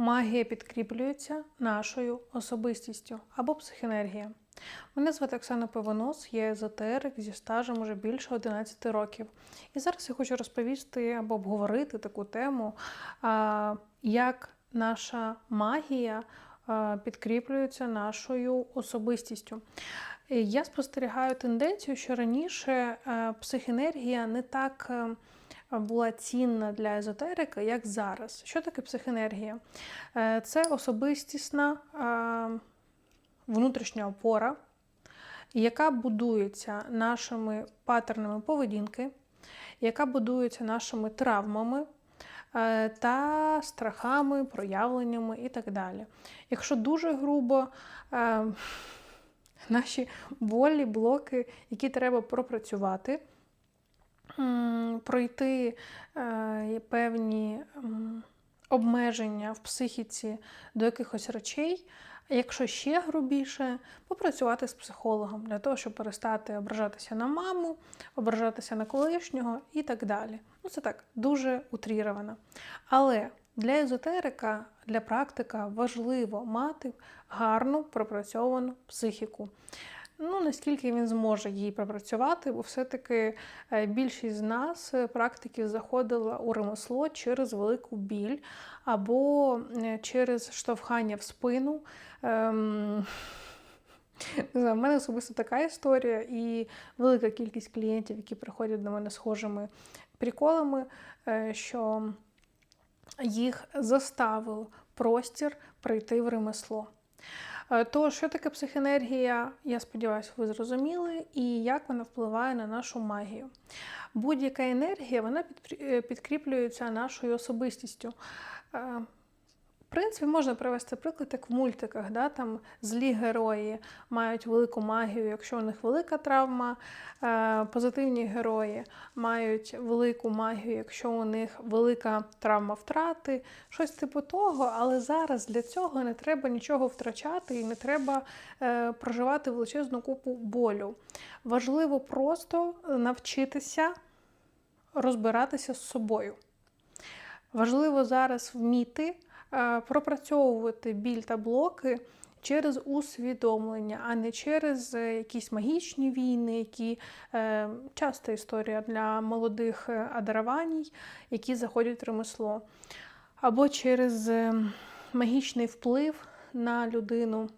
Магія підкріплюється нашою особистістю або психенергія. Мене звати Оксана Пивонос, я езотерик зі стажем уже більше 11 років. І зараз я хочу розповісти або обговорити таку тему, як наша магія підкріплюється нашою особистістю. Я спостерігаю тенденцію, що раніше е, психенергія не так е, була цінна для езотерики, як зараз. Що таке психенергія? Е, Це особистісна е, внутрішня опора, яка будується нашими паттернами поведінки, яка будується нашими травмами. е, Та страхами, проявленнями і так далі. Якщо дуже грубо, наші болі, блоки, які треба пропрацювати, пройти е, певні обмеження в психіці до якихось речей. Якщо ще грубіше, попрацювати з психологом для того, щоб перестати ображатися на маму, ображатися на колишнього і так далі. Ну, це так дуже утріровано. Але для езотерика, для практика важливо мати гарну пропрацьовану психіку. Ну, наскільки він зможе її пропрацювати, бо все-таки е, більшість з нас, е, практиків, заходила у ремесло через велику біль або е, через штовхання в спину. Ем, не мене особисто така історія, і велика кількість клієнтів, які приходять до мене схожими приколами, що їх заставив простір прийти в ремесло. Е, То, що таке психенергія, я сподіваюся, ви зрозуміли, і як вона впливає на нашу магію. Будь-яка енергія вона е, підкріплюється нашою особистістю. В принципі, можна привести приклад, як в мультиках, да? там злі герої мають велику магію, якщо у них велика травма, е, позитивні герої мають велику магію, якщо у них велика травма втрати, щось типу того. Але зараз для цього не треба нічого втрачати і не треба е, проживати величезну купу болю. Важливо просто навчитися розбиратися з собою. Важливо зараз вміти пропрацьовувати біль та блоки через усвідомлення, а не через е, якісь магічні війни, які е, часта історія для молодих е, адараваній, які заходять в ремесло, або через е, магічний вплив на людину.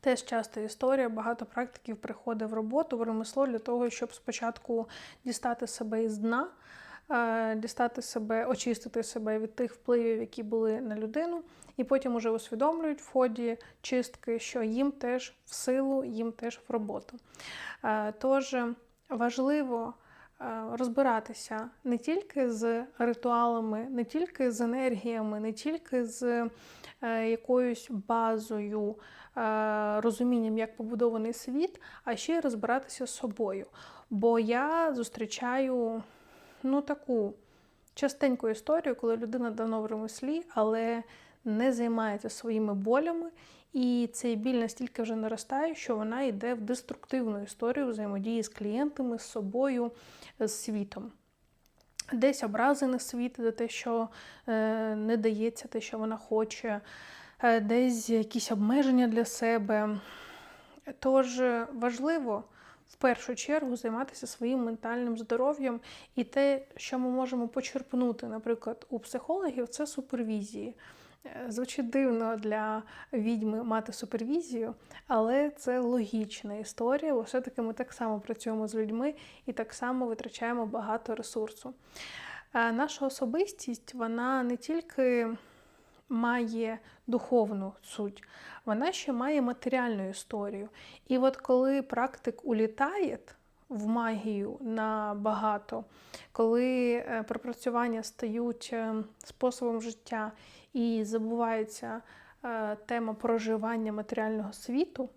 Теж часта історія, багато практиків приходить в роботу, в ремесло для того, щоб спочатку дістати себе із дна, е, дістати себе, очистити себе від тих впливів, які були на людину, і потім уже усвідомлюють в ході чистки, що їм теж в силу, їм теж в роботу. Е, Тож важливо е, розбиратися не тільки з ритуалами, не тільки з енергіями, не тільки з е, якоюсь базою, е, розумінням, як побудований світ, а ще й розбиратися з собою. Бо я зустрічаю ну, таку частеньку історію, коли людина давно в ремеслі, але не займається своїми болями, і цей біль настільки вже наростає, що вона йде в деструктивну історію взаємодії з клієнтами, з собою, з світом. Десь образи на світ за те, що е, не дається те, що вона хоче, е, десь якісь обмеження для себе. Тож важливо в першу чергу займатися своїм ментальним здоров'ям і те, що ми можемо почерпнути, наприклад, у психологів, це супервізії. Е, Звучить дивно для відьми мати супервізію, але це логічна історія, бо все-таки ми так само працюємо з людьми і так само витрачаємо багато ресурсу. Е, Наша особистість, вона не тільки має духовну суть, вона ще має матеріальну історію. І от коли практик улітає в магію на багато, коли е, пропрацювання стають е, способом життя і забувається е, тема проживання матеріального світу,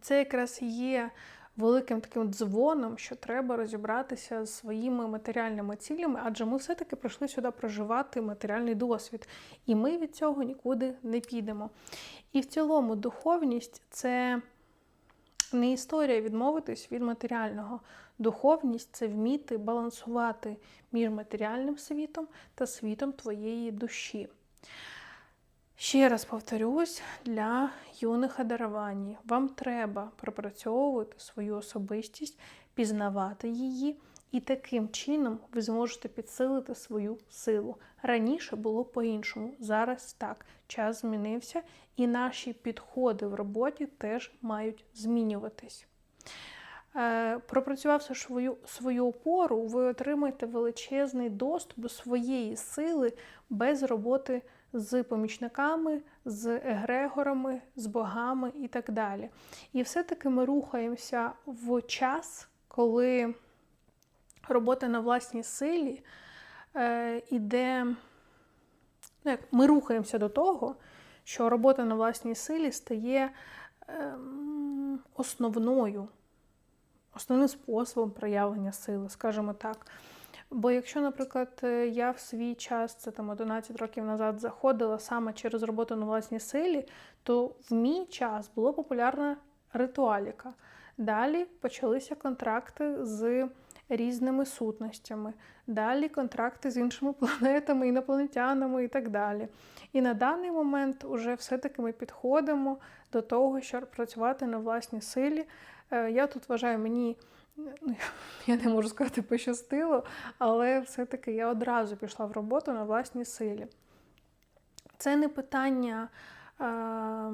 це якраз є великим таким дзвоном, що треба розібратися з своїми матеріальними цілями, адже ми все-таки прийшли сюди проживати матеріальний досвід, і ми від цього нікуди не підемо. І в цілому духовність це не історія відмовитись від матеріального. Духовність це вміти балансувати між матеріальним світом та світом твоєї душі. Ще раз повторюсь, для юних адарваній вам треба пропрацьовувати свою особистість, пізнавати її, і таким чином ви зможете підсилити свою силу. Раніше було по-іншому, зараз так. Час змінився, і наші підходи в роботі теж мають змінюватись. Е, Пропрацювавши свою, свою опору, ви отримаєте величезний доступ до своєї сили без роботи з помічниками, з егрегорами, з богами і так далі. І все-таки ми рухаємося в час, коли робота на власній силі е, іде. Ну, як ми рухаємося до того, що робота на власній силі стає ем, основною, основним способом проявлення сили, скажімо так. Бо якщо, наприклад, е, я в свій час, це там 11 років назад, заходила саме через роботу на власній силі, то в мій час було популярна ритуаліка. Далі почалися контракти з різними сутностями, далі контракти з іншими планетами, інопланетянами і так далі. І на даний момент уже все-таки ми підходимо до того, щоб працювати на власній силі. Е, Я тут вважаю, мені я не можу сказати пощастило, але все-таки я одразу пішла в роботу на власній силі. Це не питання е,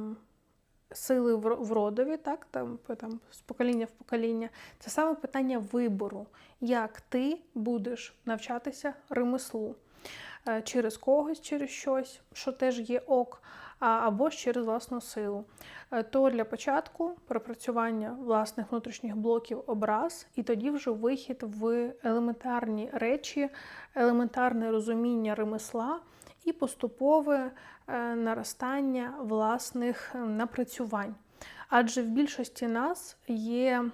сили в родові, так, там, там, з покоління в покоління. Це саме питання вибору, як ти будеш навчатися ремеслу. Е, Через когось, через щось, що теж є ок, або ж через власну силу. Е, То для початку пропрацювання власних внутрішніх блоків образ, і тоді вже вихід в елементарні речі, елементарне розуміння ремесла і поступове е, наростання власних е, напрацювань. Адже в більшості нас є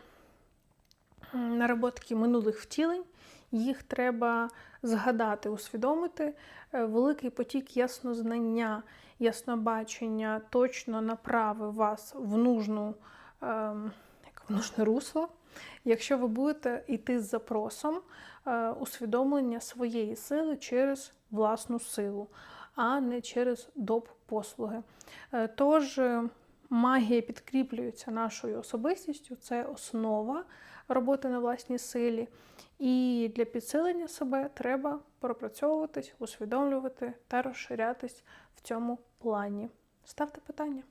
наработки минулих втілень, їх треба згадати, усвідомити. Великий потік яснознання, яснобачення точно направив вас в нужну, ем, в нужне русло. Якщо ви будете йти з запросом е, усвідомлення своєї сили через власну силу, а не через доп послуги. Е, Тож е, магія підкріплюється нашою особистістю, це основа роботи на власній силі. І для підсилення себе треба пропрацьовуватись, усвідомлювати та розширятись в цьому плані. Ставте питання.